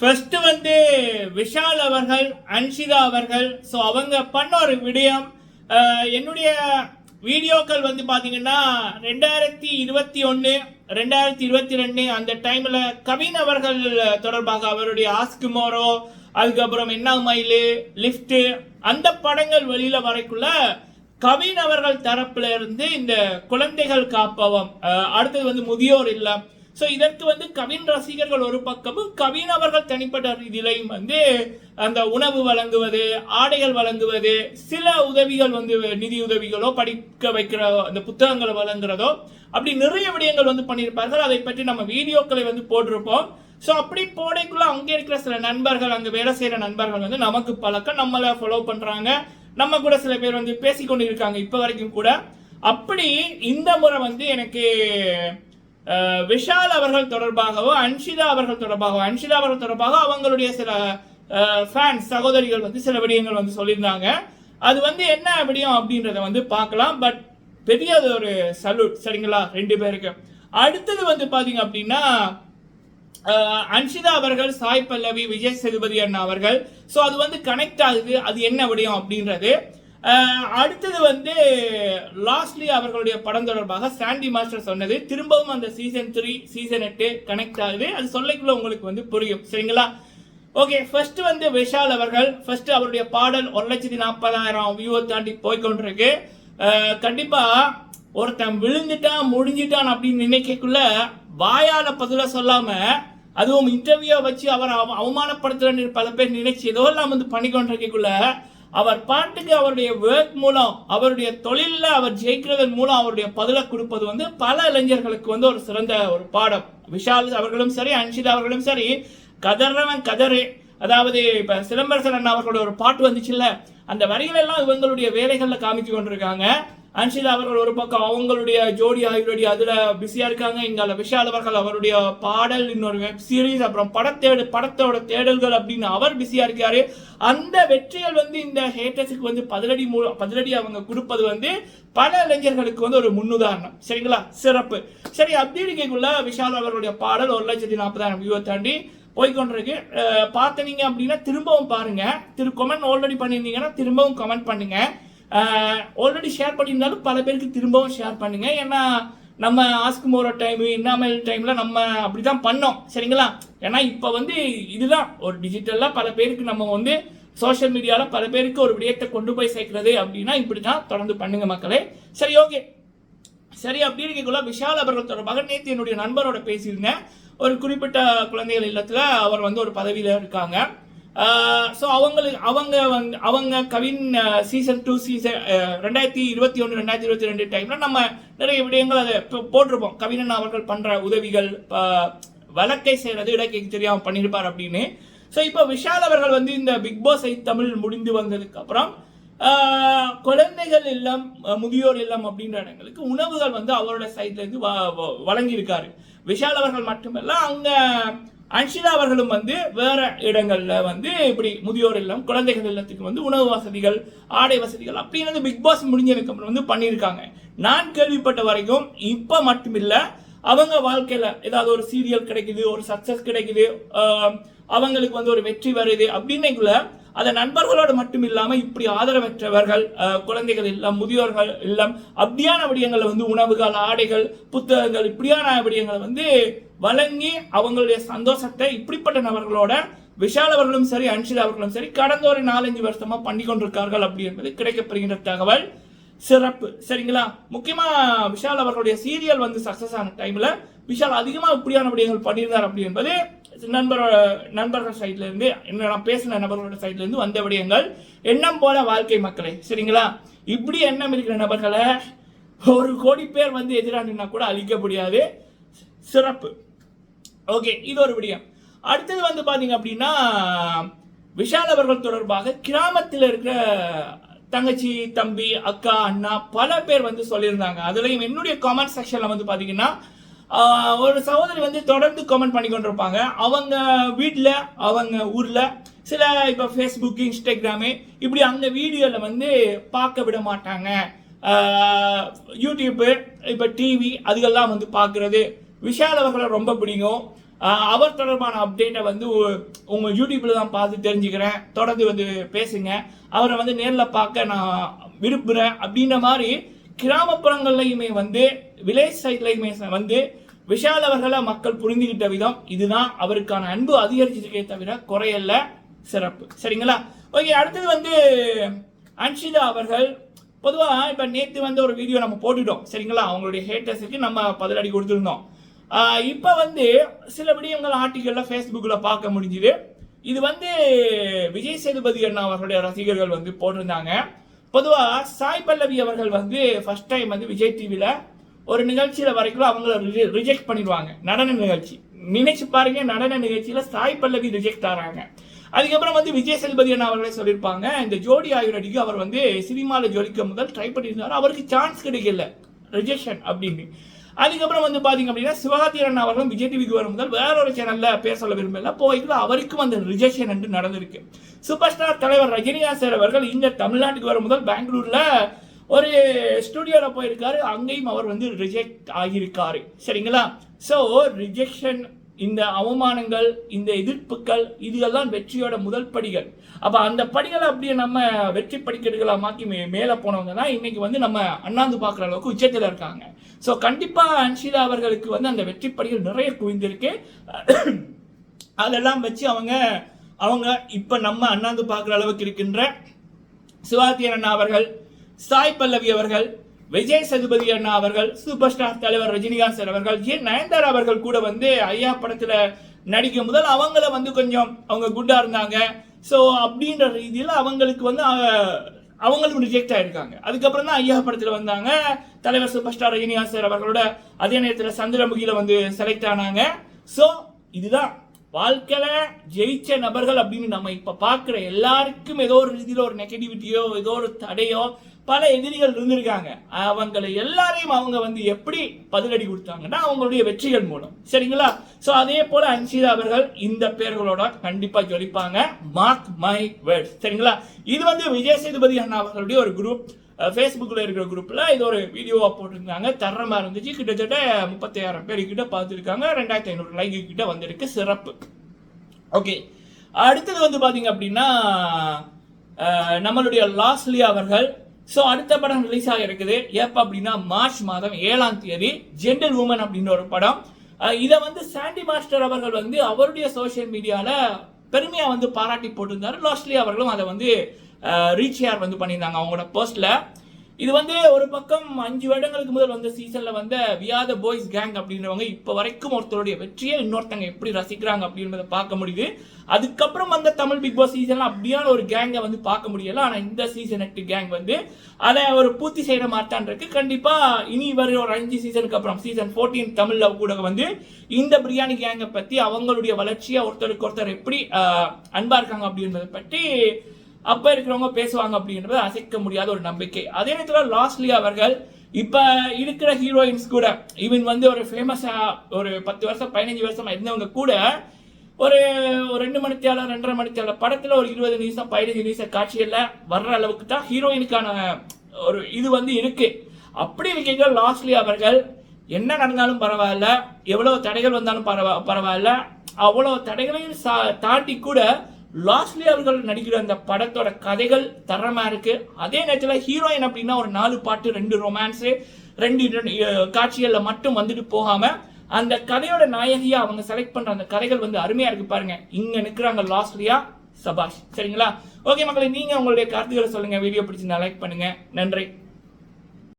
First வந்து விஷால் அவர்கள் அன்ஷிதா அவர்கள். ஸோ அவங்க பண்ண ஒரு விடயம் என்னுடைய வீடியோக்கள் வந்து பார்த்தீங்கன்னா ரெண்டாயிரத்தி இருபத்தி ஒன்று ரெண்டாயிரத்தி இருபத்தி ரெண்டு அந்த டைமில் கவின் அவர்கள் தொடர்பாக அவருடைய ஆஸ்குமோரோ அதுக்கப்புறம் என்ன மயிலு லிஃப்ட்டு அந்த படங்கள் வெளியில் வரைக்குள்ள கவின் அவர்கள் தரப்புல இருந்து இந்த குழந்தைகள் காப்பவம். அடுத்தது வந்து முதியோர் இல்லம். ஸோ இதற்கு வந்து கவின் ரசிகர்கள் ஒரு பக்கமும் கவின் அவர்கள் தனிப்பட்ட ரீதியிலையும் வந்து அந்த உணவு வழங்குவது ஆடைகள் வழங்குவது சில உதவிகள் வந்து நிதி உதவிகளோ படிக்க வைக்கிற அந்த புத்தகங்களை வழங்குறதோ அப்படி நிறைய விடயங்கள் வந்து பண்ணியிருப்பார்கள். அதை பற்றி நம்ம வீடியோக்களை வந்து போட்டிருப்போம். ஸோ அப்படி போடைக்குள்ள அங்கே இருக்கிற சில நண்பர்கள் அங்கே வேலை செய்கிற நண்பர்கள் வந்து நமக்கு பழக்கம் நம்மளை ஃபாலோ பண்ணுறாங்க நம்ம கூட சில பேர் வந்து பேசிக்கொண்டு இருக்காங்க இப்போ வரைக்கும் கூட. அப்படி இந்த முறை வந்து எனக்கு விஷால் அவர்கள் தொடர்பாகவோ அன்ஷிதா அவர்கள் தொடர்பாகவோ அன்ஷிதா அவர்கள் தொடர்பாக அவங்களுடைய சில ஃபேன்ஸ் சகோதரிகள் வந்து சில விடயங்கள் வந்து சொல்லியிருந்தாங்க. அது வந்து என்ன விடயம் அப்படின்றத வந்து பார்க்கலாம். பட் பெரிய அது ஒரு சல்யூட் சரிங்களா? ரெண்டு பேருக்கு. அடுத்தது வந்து பார்த்தீங்க அப்படின்னா அன்ஷிதா அவர்கள் சாய் பல்லவி விஜய் சேதுபதி அண்ணா அவர்கள். ஸோ அது வந்து கனெக்ட் ஆகுது. அது என்ன விடயம் அப்படின்றது. அடுத்தது வந்து லாஸ்ட்லி அவர்களுடைய படம் தொடர்பாக சாண்டி மாஸ்டர் சொன்னது. திரும்பவும் அந்த சீசன் த்ரீ சீசன் எட்டு கனெக்ட் ஆகுது. அது சொல்லிக்குள்ள உங்களுக்கு வந்து புரியும். சரிங்களா? ஓகே ஃபர்ஸ்ட் வந்து விஷால் அவர்கள். ஃபர்ஸ்ட் அவருடைய பாடல் ஒரு லட்சத்தி நாற்பதாயிரம் வியூவை தாண்டி போய்கொண்டிருக்கு கண்டிப்பா ஒருத்தன் விழுந்துட்டான் முடிஞ்சிட்டான் அப்படின்னு நினைக்கக்குள்ள வாயால பதில சொல்லாம அதுவும் இன்டர்வியூ வச்சு அவர் அவமானப்படுத்துறேன்னு பல பேர் நினைச்சு ஏதோ எல்லாம் வந்து பண்ணிக்கொண்டிருக்கக்குள்ள அவர் பாட்டுக்கு அவருடைய ஒர்க் மூலம் அவருடைய தொழிலில் அவர் ஜெயிக்கிறதன் மூலம் அவருடைய பதிலை கொடுப்பது வந்து பல இளைஞர்களுக்கு வந்து ஒரு சிறந்த ஒரு பாடம். விஷால் அவர்களும் சரி அன்ஷிதா அவர்களும் சரி கதறவன் கதறு. அதாவது இப்போ சிலம்பரசன் அண்ணா அவர்களோட ஒரு பாட்டு வந்துச்சுல்ல அந்த வரிகளெல்லாம் இவங்களுடைய வேலைகளில் காமிச்சு கொண்டிருக்காங்க. அன்ஷிதா அவர்கள் ஒரு பக்கம் அவங்களுடைய ஜோடி ஆகியோடி அதுல பிஸியா இருக்காங்க. இங்க விஷால் அவர்கள் அவருடைய பாடல் இன்னொரு வெப் சீரிஸ் அப்புறம் படத்தேடு படத்தோட தேடல்கள் அப்படின்னு அவர் பிஸியா இருக்காரு. அந்த வெற்றிகள் வந்து இந்த ஹேட்டர்ஸுக்கு வந்து பதிலடி மூ பதிலடி அவங்க கொடுப்பது வந்து பல இளைஞர்களுக்கு வந்து ஒரு முன்னுதாரணம். சரிங்களா? சிறப்பு. சரி அப்படி இருக்கைக்குள்ள விஷால் அவர்களுடைய பாடல் ஒரு லட்சத்தி நாற்பதாயிரம் வியூவை தாண்டி போய்கொண்டிருக்கு. பார்த்தனீங்க அப்படின்னா திரும்பவும் பாருங்க. திரு கமெண்ட் ஆல்ரெடி பண்ணியிருந்தீங்கன்னா திரும்பவும் கமெண்ட் பண்ணுங்க. ஆல்ரெடி ஷேர் பண்ணியிருந்தாலும் பல பேருக்கு திரும்பவும் ஷேர் பண்ணுங்கள் ஏன்னா நம்ம ஆஸ்குமோரோ டைம் இன்னாமல் டைமில் நம்ம அப்படி தான் பண்ணோம். சரிங்களா? ஏன்னா இப்போ வந்து இதுதான். ஒரு டிஜிட்டலாக பல பேருக்கு நம்ம வந்து சோஷியல் மீடியாவில் பல பேருக்கு ஒரு விடயத்தை கொண்டு போய் சேர்க்குறது அப்படின்னா இப்படி தான் தொடர்ந்து பண்ணுங்க மக்களே. சரி ஓகே சரி அப்படி இருக்கக்குள்ள விஷால் அவர்கள் தொடர்பாக நேற்று என்னுடைய நண்பரோட பேசியிருந்தேன். ஒரு குறிப்பிட்ட குழந்தைகள் இல்லத்தில் அவர் வந்து ஒரு பதவியில் இருக்காங்க. ஸோ அவங்களுக்கு அவங்க வந்து அவங்க கவின் சீசன் டூ சீசன் ரெண்டாயிரத்தி இருபத்தி ஒன்று ரெண்டாயிரத்தி இருபத்தி ரெண்டு டைமில் நம்ம நிறைய விடயங்கள் அதை இப்போ போட்டிருப்போம். கவினன் அவர்கள் பண்ணுற உதவிகள் இப்போ வழக்கை செய்கிறது இடக்கைக்கு தெரியாமல் பண்ணியிருப்பார் அப்படின்னு. ஸோ இப்போ விஷால் அவர்கள் வந்து இந்த பிக் பாஸ் ஐ தமிழ் முடிந்து வந்ததுக்கு அப்புறம் குழந்தைகள் இல்லம் முதியோர் இல்லம் அப்படின்ற இடங்களுக்கு உணவுகள் வந்து அவரோட சைட்லேருந்து வ- வ- வழங்கியிருக்காரு. விஷால் அவர்கள் மட்டுமல்ல அங்கே அன்ஷிதா அவர்களும் வந்து வேற இடங்களில் வந்து இப்படி முதியோர் இல்லம் குழந்தைகள் இல்லத்துக்கு வந்து உணவு வசதிகள் ஆடை வசதிகள் அப்படின்னு வந்து பிக் பாஸ் முடிஞ்சதுக்கு அப்புறம் வந்து பண்ணியிருக்காங்க. நான் கேள்விப்பட்ட வரைக்கும் இப்போ மட்டுமில்லை அவங்க வாழ்க்கையில் ஏதாவது ஒரு சீரியல் கிடைக்குது ஒரு சக்ஸஸ் கிடைக்குது அவங்களுக்கு வந்து ஒரு வெற்றி வருது அப்படின்னைக்குள்ள அதை நண்பர்களோடு மட்டும் இல்லாமல் இப்படி ஆதரவற்றவர்கள் குழந்தைகள் இல்லம் முதியோர்கள் இல்லம் அப்படியான விடயங்களை வந்து உணவுகள் ஆடைகள் புத்தகங்கள் இப்படியான விடயங்களை வந்து வழங்கி அவங்களுடைய சந்தோஷத்தை இப்படிப்பட்ட நபர்களோட விஷால் அவர்களும் சரி அன்ஷில் அவர்களும் சரி கடந்த ஒரு நாலஞ்சு வருஷமா பண்ணி கொண்டிருக்கார்கள் அப்படி என்பது கிடைக்கப்படுகின்ற தகவல். சிறப்பு. சரிங்களா? முக்கியமாக விஷால் அவர்களுடைய சீரியல் வந்து சக்ஸஸ் ஆன டைமில் விஷால் அதிகமாக இப்படியான விடயங்கள் பண்ணியிருந்தார் அப்படி என்பது நண்பரோட நண்பர்கள் சைட்லேருந்து என்ன நான் பேசின நபர்களோட சைட்லேருந்து வந்த விடயங்கள் எண்ணம் போல வாழ்க்கை மக்களே சரிங்களா? இப்படி எண்ணம் இருக்கிற நபர்களை ஒரு கோடி பேர் வந்து எதிரானா கூட அழிக்க முடியாது. சிறப்பு. ஓகே இது ஒரு விடயம். அடுத்தது வந்து பார்த்தீங்க அப்படின்னா விஷால் அவர்கள் தொடர்பாக கிராமத்தில் இருக்கிற தங்கச்சி தம்பி அக்கா அண்ணா பல பேர் வந்து சொல்லியிருந்தாங்க. அதுலேயும் என்னுடைய காமெண்ட் செக்ஷனில் வந்து பார்த்தீங்கன்னா ஒரு சகோதரி வந்து தொடர்ந்து கமெண்ட் பண்ணி கொண்டிருப்பாங்க. அவங்க வீட்டில் அவங்க ஊரில் சில இப்போ ஃபேஸ்புக் இன்ஸ்டாகிராமு இப்படி அந்த வீடியோவில் வந்து பார்க்க விட மாட்டாங்க. யூடியூப்பு இப்போ டிவி அதுகெல்லாம் வந்து பார்க்குறது. விஷால் அவர்களை ரொம்ப பிடிக்கும். அவர் தொடர்பான அப்டேட்டை வந்து உங்கள் யூடியூப்பில் தான் பார்த்து தெரிஞ்சுக்கிறேன். தொடர்ந்து வந்து பேசுங்க. அவரை வந்து நேரில் பார்க்க நான் விரும்புகிறேன் அப்படின்ற மாதிரி கிராமப்புறங்கள்லையுமே வந்து வில்லேஜ் சைட்லையுமே வந்து விஷால் அவர்களை மக்கள் புரிந்துகிட்ட விதம் இதுதான். அவருக்கான அன்பு அதிகரிச்சிருக்கே தவிர குறையல்ல. சிறப்பு. சரிங்களா? ஓகே அடுத்தது வந்து அன்ஷிதா அவர்கள். பொதுவாக இப்போ நேற்று வந்து ஒரு வீடியோ நம்ம போட்டுட்டோம். சரிங்களா? அவங்களுடைய ஹேட்டர்ஸுக்கு நம்ம பதிலடி கொடுத்துருந்தோம். இப்போ வந்து சில விடயங்கள் ஆர்டிக்கலில் ஃபேஸ்புக்கில் பார்க்க முடிஞ்சுது. இது வந்து விஜய் சேதுபதி அண்ணா அவர்களுடைய ரசிகர்கள் வந்து போட்டிருந்தாங்க. பொதுவாக சாய் பல்லவி அவர்கள் வந்து ஃபர்ஸ்ட் டைம் வந்து விஜய் டிவியில் ஒரு நிகழ்ச்சியில் வரைக்கும் அவங்கள ரிஜெக்ட் பண்ணிடுவாங்க. நடன நிகழ்ச்சி. நினைச்சு பாருங்க நடன நிகழ்ச்சியில் சாய் பல்லவி ரிஜெக்ட் ஆகிறாங்க அதுக்கப்புறம் வந்து விஜய் செல்பதியன் அண்ணா அவர்களே சொல்லியிருப்பாங்க இந்த ஜோடி ஆயுரடிக்கு அவர் வந்து சினிமாவில் ஜொலிக்க முதல் ட்ரை பண்ணியிருந்தாரு அவருக்கு சான்ஸ் கிடைக்கல. ரிஜெக்ஷன் அப்படின்னு. அதுக்கப்புறம் வந்து பாத்தீங்க அப்படின்னா சிவகாத்திரன் அவர்களும் விஜய் டிவிக்கு வரும் முதல் வேற ஒரு சேனல்ல பேர் சொல்ல விரும்பல. போய்க்கு அவருக்கும் அந்த ரிஜெக்ஷன் என்று நடந்திருக்கு. சூப்பர் ஸ்டார் தலைவர் ரஜினிகாந்த் சார் அவர்கள் இங்க தமிழ்நாட்டுக்கு வரும் முதல் பெங்களூர்ல ஒரு ஸ்டுடியோவில் போயிருக்காரு அங்கேயும் அவர் வந்து ரிஜெக்ட் ஆகியிருக்காரு. சரிங்களா? ஸோ ரிஜெக்ஷன் இந்த அவமானங்கள் இந்த எதிர்ப்புகள் இதுகள்லாம் வெற்றியோட முதல் படிகள். அப்போ அந்த படிகளை அப்படியே நம்ம வெற்றி படிக்கட்டுகளா மாற்றி மே மேலே போனவங்க தான் இன்றைக்கி வந்து நம்ம அண்ணாந்து பார்க்குற அளவுக்கு உச்சத்தில் இருக்காங்க. ஸோ கண்டிப்பாக அன்ஷிதா அவர்களுக்கு வந்து அந்த வெற்றி படிகள் நிறைய குவிந்திருக்கு. அதெல்லாம் வச்சு அவங்க அவங்க இப்போ நம்ம அண்ணாந்து பார்க்குற அளவுக்கு இருக்கின்ற சிவாஜி அண்ணா அவர்கள் சாய் பல்லவி அவர்கள் விஜய் சதுபதி அண்ணா அவர்கள் சூப்பர் ஸ்டார் தலைவர் ரஜினிகாந்த் சார் அவர்கள் ஏன் நயன்தாரா அவர்கள் கூட வந்து ஐயா படத்துல நடிக்கும் முதல் அவங்கள வந்து கொஞ்சம் அவங்க குட்டா இருந்தாங்க. ஸோ அப்படின்ற ரீதியில் அவங்களுக்கு வந்து அவங்களும் ரிஜெக்ட் ஆயிருக்காங்க. அதுக்கப்புறம் தான் ஐயா படத்தில் வந்தாங்க. தலைவர் சூப்பர் ஸ்டார் ரஜினிகாந்த் சார் அவர்களோட அதே நேரத்தில் சந்திரமுகியில் வந்து செலக்ட் ஆனாங்க. ஸோ இதுதான். வாழ்க்கையில் ஜெயிச்ச நபர்கள் அப்படின்னு நம்ம இப்போ பார்க்குற எல்லாருக்கும் ஏதோ ஒரு ரீதியில் ஒரு நெகட்டிவிட்டியோ ஏதோ ஒரு தடையோ பல எதிரிகள் இருந்திருக்காங்க. அவங்களை எல்லாரையும் அவங்க வந்து எப்படி பதிலடி கொடுத்தாங்கன்னா அவங்களுடைய வெற்றிகள் மூலம். சரிங்களா? ஸோ அதே போல அன்சிதா அவர்கள் இந்த பேர்களோட கண்டிப்பா ஜொலிப்பாங்க. மார்க் மை வேர்ட்ஸ் சரிங்களா? இது வந்து விஜய் சேதுபதி அண்ணா அவர்களுடைய ஒரு குரூப் ஃபேஸ்புக்கில் இருக்கிற குரூப்பில் இது ஒரு வீடியோவாக போட்டிருந்தாங்க. தரமாக இருந்துச்சு. கிட்டத்தட்ட முப்பத்தாயிரம் பேர் கிட்ட பார்த்துருக்காங்க. ரெண்டாயிரத்தி ஐநூறு லைக் கிட்ட வந்திருக்கு. சிறப்பு. ஓகே அடுத்தது வந்து பார்த்தீங்க அப்படின்னா நம்மளுடைய லாஸ்லி அவர்கள். ஸோ அடுத்த படம் ரிலீஸ் ஆகிருக்குது எப்போ அப்படின்னா மார்ச் மாதம் ஏழாம் தேதி ஜென்டல் உமன் அப்படின்ற ஒரு படம். இதை வந்து சாண்டி மாஸ்டர் அவர்கள் வந்து அவருடைய சோஷியல் மீடியாவில் பெருமையாக வந்து பாராட்டி போட்டிருந்தாரு. லாஸ்ட்லி அவர்களும் அதை வந்து ரீச் ஏர் வந்து பண்ணியிருந்தாங்க அவங்களோட போஸ்ட்டில் இது வந்து ஒரு பக்கம் அஞ்சு வருடங்களுக்கு முதல் வந்த சீசன்ல வந்த வியாத பாய்ஸ் கேங் அப்படின்றவங்க இப்ப வரைக்கும் ஒருத்தருடைய வெற்றியை இன்னொருத்தங்க எப்படி ரசிக்கிறாங்க அப்படின்றத பார்க்க முடியுது. அதுக்கப்புறம் வந்த தமிழ் பிக் பாஸ் சீசன்ல அப்படியான ஒரு கேங்கை வந்து பார்க்க முடியல. ஆனா இந்த சீசன் எட்டு கேங் வந்து அதை ஒரு பூர்த்தி செய்யற மாட்டான் இருக்கு. கண்டிப்பா இனி வர ஒரு அஞ்சு சீசனுக்கு அப்புறம் சீசன் 14 தமிழ்ல கூட வந்து இந்த பிரியாணி கேங்கை பத்தி அவங்களுடைய வளர்ச்சியை ஒருத்தருக்கு ஒருத்தர் எப்படி அன்பா இருக்காங்க அப்படின்றத பற்றி அப்ப இருக்கிறவங்க பேசுவாங்க அப்படின்றது அசைக்க முடியாத ஒரு நம்பிக்கை. அதே நேரத்தில் லாஸ்ட்லி அவர்கள் இப்ப இருக்கிற ஹீரோயின்ஸ் கூட ஈவன் வந்து ஒரு ஃபேமஸா ஒரு பத்து வருஷம் பதினஞ்சு வருஷமாக இருந்தவங்க கூட ஒரு ஒரு ரெண்டு மணித்தியாலம் ரெண்டரை மணித்தியாலம் படத்துல ஒரு இருபது நிமிஷம் பதினஞ்சு நிமிஷம் காட்சியில் வர்ற அளவுக்கு தான் ஹீரோயினுக்கான ஒரு இது வந்து இருக்கு. அப்படி இருக்கைகள் லாஸ்ட்லி அவர்கள் என்ன நடந்தாலும் பரவாயில்ல எவ்வளவு தடைகள் வந்தாலும் பரவா பரவாயில்ல அவ்வளவு தடைகளையும் சா- தாண்டி கூட லாஸ்ட்லி அவர்கள் நடிக்கிற அந்த படத்தோட கதைகள் தரமா இருக்கு. அதே நேரத்தில் ஹீரோயின் அப்படின்னா ஒரு நாலு பாட்டு ரெண்டு ரொமான்ஸு ரெண்டு ரெண்டு, மட்டும் வந்துட்டு போகாம அந்த கதையோட நாயகியா அவங்க செலக்ட் பண்ற அந்த கதைகள் வந்து அருமையா இருக்கு பாருங்க. இங்க நிக்கிறாங்க லாஸ்ட்லியா சபாஷ். சரிங்களா? ஓகே மக்களை நீங்க உங்களுடைய கருத்துக்களை சொல்லுங்க. வீடியோ பிடிச்சிருந்தா லைக் பண்ணுங்க. நன்றி.